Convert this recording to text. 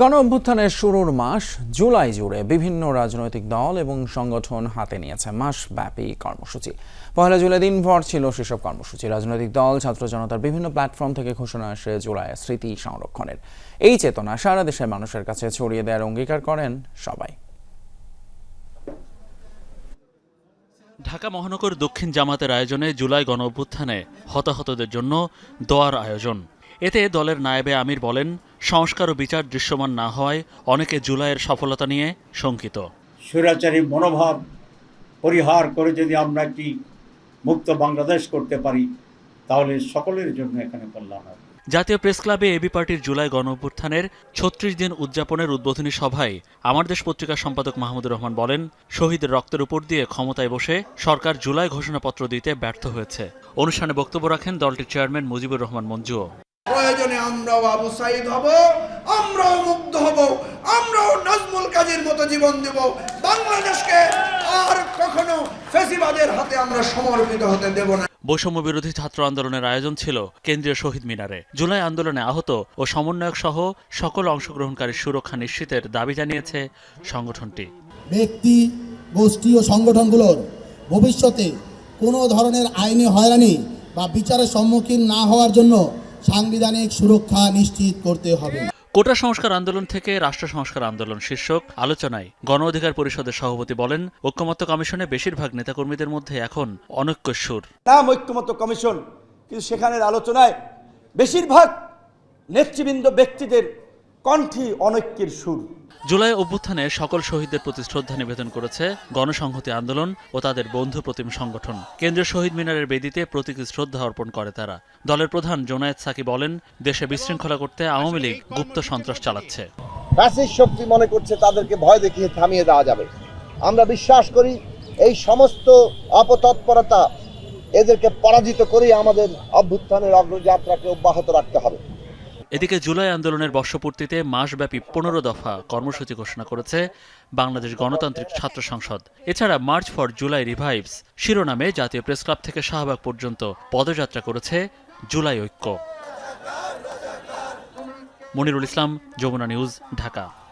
গণ অভ্যুত্থানের শুরুর মাস জুলাই জুড়ে বিভিন্ন রাজনৈতিক দল এবং সংগঠন হাতে নিয়েছে মাসব্যাপী কর্মসূচি। পহেলা জুলাই দিনভর ছিল সেসব কর্মসূচি। রাজনৈতিক দল, ছাত্র জনতার বিভিন্ন প্ল্যাটফর্ম থেকে ঘোষণা আসে জুলাই স্মৃতি সংরক্ষণের। এই চেতনা সারা দেশের মানুষের কাছে ছড়িয়ে দেওয়ার অঙ্গীকার করেন সবাই। ঢাকা মহানগর দক্ষিণ জামাতের আয়োজনে জুলাই গণ অভ্যুত্থানে হতাহতদের জন্য দোয়ার আয়োজন। এতে দলের নায়েবে আমির বলেন সংস্কার ও বিচার দৃশ্যমান না হওয়ায় অনেকে জুলাইয়ের সফলতা নিয়ে শঙ্কিত। স্বৈরাচারী মনোভাব পরিহার করে যদি আমরা একটি মুক্ত বাংলাদেশ করতে পারি তাহলে সকলের জন্য এখানে কল্যাণ হবে। জাতীয় প্রেস ক্লাবে এবি পার্টির জুলাই গণ অভ্যুত্থানের ছত্রিশ দিন উদযাপনের উদ্বোধনী সভায় আমার দেশ পত্রিকার সম্পাদক মাহমুদুর রহমান বলেন শহীদের রক্তের উপর দিয়ে ক্ষমতায় বসে সরকার জুলাই ঘোষণাপত্র দিতে ব্যর্থ হয়েছে। অনুষ্ঠানে বক্তব্য রাখেন দলটির চেয়ারম্যান মুজিবুর রহমান মঞ্জুও। প্রয়োজনে আমরাও আবু সাইদ হব আমরাও মুগ্ধ হব আমরাও নাজমুল কাজীর মতো জীবন দেব। বাংলাদেশকে আর কখনো ফেসিবাদের হাতে আমরা সমর্পিত হতে দেব না। বৈষম্য বিরোধী ছাত্র আন্দোলনের আয়োজন ছিল কেন্দ্রীয় শহীদ মিনারে। জুলাই আন্দোলনে আহত ও সমন্বয়ক সহ সকল অংশগ্রহণকারীর সুরক্ষা নিশ্চিতের দাবি জানিয়েছে সংগঠনটি। ব্যক্তি গোষ্ঠী ও সংগঠনগুলোর ভবিষ্যতে কোনো ধরনের আইনি হয়রানি বা বিচারের সম্মুখীন না হওয়ার জন্য সাংবিধানিক সুরক্ষা নিশ্চিত করতে হবে। কোটা সংস্কার আন্দোলন থেকে রাষ্ট্র সংস্কার আন্দোলন শীর্ষক আলোচনায় গণ অধিকার পরিষদের সভাপতি বলেন ঐক্যমত্য কমিশনে বেশিরভাগ নেতাকর্মীদের মধ্যে এখন অনৈক্য সুর। নাম ঐক্যমত্য কমিশন কিন্তু সেখানের আলোচনায় বেশিরভাগ নেতৃবৃন্দ ব্যক্তিদের কণ্ঠী অনৈক্যের সুর। জুলাই অভ্যুত্থানে সকল শহীদদের প্রতি শ্রদ্ধা নিবেদন করেছে গণসংহতি আন্দোলন ও তাদের বন্ধু প্রতিম সংগঠন। কেন্দ্রীয় শহীদ মিনারের বেদিতে প্রতীকী শ্রদ্ধা অর্পণ করে তারা। দলের প্রধান জোনায়েদ সাকি বলেন দেশে বিশৃঙ্খলা করতে আওয়ামী লীগ গুপ্ত সন্ত্রাস চালাচ্ছে। ফ্যাসিস্ট শক্তি মনে করছে তাদেরকে ভয় দেখিয়ে থামিয়ে দেওয়া যাবে। আমরা বিশ্বাস করি এই সমস্ত অপতৎপরতা এদেরকে পরাজিত করেই আমাদের অভ্যুত্থানের অগ্রযাত্রাকে অব্যাহত রাখতে হবে। এদিকে জুলাই আন্দোলনের বর্ষপূর্তিতে মাসব্যাপী পনেরো দফা কর্মসূচি ঘোষণা করেছে বাংলাদেশ গণতান্ত্রিক ছাত্র সংসদ। এছাড়া মার্চ ফর জুলাই রিভাইভস শিরোনামে জাতীয় প্রেস ক্লাব থেকে শাহবাগ পর্যন্ত পদযাত্রা করেছে জুলাই ঐক্য। মনিরুল ইসলাম, যমুনা নিউজ, ঢাকা।